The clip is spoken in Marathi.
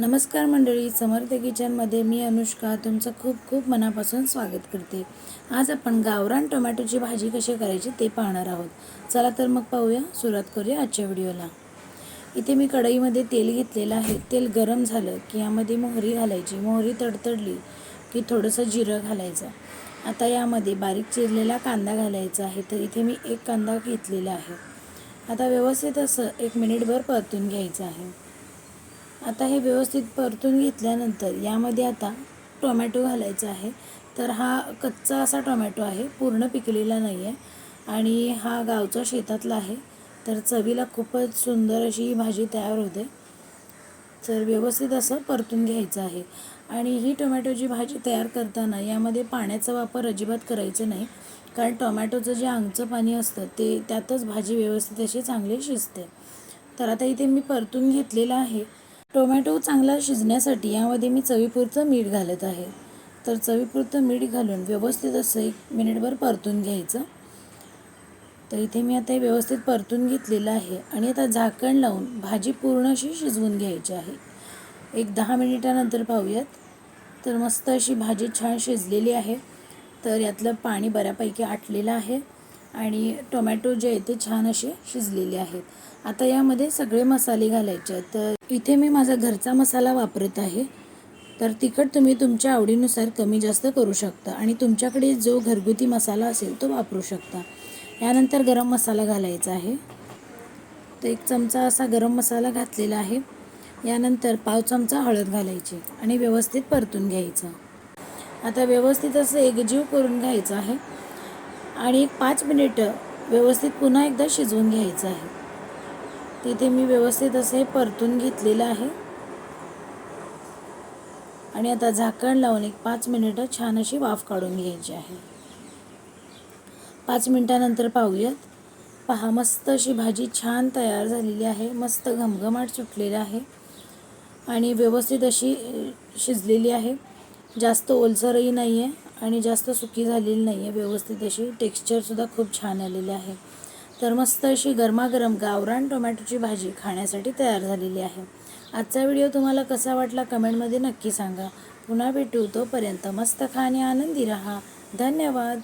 नमस्कार मंडळी समर्थ किचनमध्ये मी अनुष्का तुमचं खूप खूप मनापासून स्वागत करते. आज आपण गावरान टोमॅटोची भाजी कशी करायची ते पाहणार आहोत. चला तर मग पाहूया सुरुवात करूया आजच्या व्हिडिओला. इथे मी कढईमध्ये तेल घेतलेलं आहे. तेल गरम झालं की यामध्ये मोहरी घालायची. मोहरी तडतडली की थोडंसं जिरं घालायचं. आता यामध्ये बारीक चिरलेला कांदा घालायचा आहे तर इथे मी एक कांदा घेतलेला आहे. आता व्यवस्थित असं एक मिनिटभर परतून घ्यायचं आहे. आता हे व्यवस्थित परतून घेतल्यानंतर यामध्ये आता टोमॅटो घालायचा आहे. तर हा कच्चा असा टोमॅटो आहे पूर्ण पिकलेला नाही आहे आणि हा गावचा शेतातला आहे. तर चवीला खूपच सुंदर अशी ही भाजी तयार होते. तर व्यवस्थित असं परतून घ्यायचं आहे. आणि ही टोमॅटोची भाजी तयार करताना यामध्ये पाण्याचा वापर अजिबात करायचा नाही. कारण टोमॅटोचं जे अंगचं पाणी असतं ते त्यातच भाजी व्यवस्थित अशी चांगली शिजते. तर आता इथे मी परतून घेतलेलं आहे. टोमॅटो चांगला शिजण्यासाठी यामध्ये मी चवीपुरतं मीठ घालत आहे. तर चवीपुरतं मीठ घालून व्यवस्थित असं एक मिनिटभर परतून घ्यायचं. तर इथे मी आता हे व्यवस्थित परतून घेतलेलं आहे आणि आता झाकण लावून भाजी पूर्ण अशी शिजवून घ्यायची आहे. एक दहा मिनिटानंतर पाहूयात. तर मस्त अशी भाजी छान शिजलेली आहे. तर यातलं पाणी बऱ्यापैकी आटलेलं आहे. आणि टोमॅटो जे आहे ते छान असे शिजलेले आहेत. आता यामध्ये सगळे मसाले घालायचे आहेत. तर इथे मी माझा घरचा मसाला वापरत आहे. तर तिखट तुम्ही तुमच्या आवडीनुसार कमी जास्त करू शकता आणि तुमच्याकडे जो घरगुती मसाला असेल तो वापरू शकता. यानंतर गरम मसाला घालायचा आहे. तर एक चमचा असा गरम मसाला घातलेला आहे. यानंतर पाव चमचा हळद घालायची आणि व्यवस्थित परतून घ्यायचं. आता व्यवस्थित असं एकजीव करून घ्यायचं आहे. आणि एक पाच मिनिटं व्यवस्थित पुन्हा एकदा शिजवून घ्यायचं आहे. तिथे मी व्यवस्थित असं हे परतून घेतलेलं आहे. आणि आता झाकण लावून एक पाच मिनिटं छान अशी वाफ काढून घ्यायची आहे. पाच मिनिटानंतर पाहूयात. पहा मस्त अशी भाजी छान तयार झालेली आहे. मस्त घमघमाट सुटलेला आहे. आणि व्यवस्थित अशी शिजलेली आहे. जास्त ओलसरही नाही आहे आणि जास्त सुकी झालेली नाही आहे व्यवस्थित अशी टेक्स्चरसुद्धा खूप छान आलेले आहे. तर मस्त अशी गरमागरम गावरान टोमॅटोची भाजी खाण्यासाठी तयार झालेली आहे. आजचा व्हिडिओ तुम्हाला कसा वाटला कमेंटमध्ये नक्की सांगा. पुन्हा भेटू तोपर्यंत मस्त खा आणि आनंदी राहा. धन्यवाद.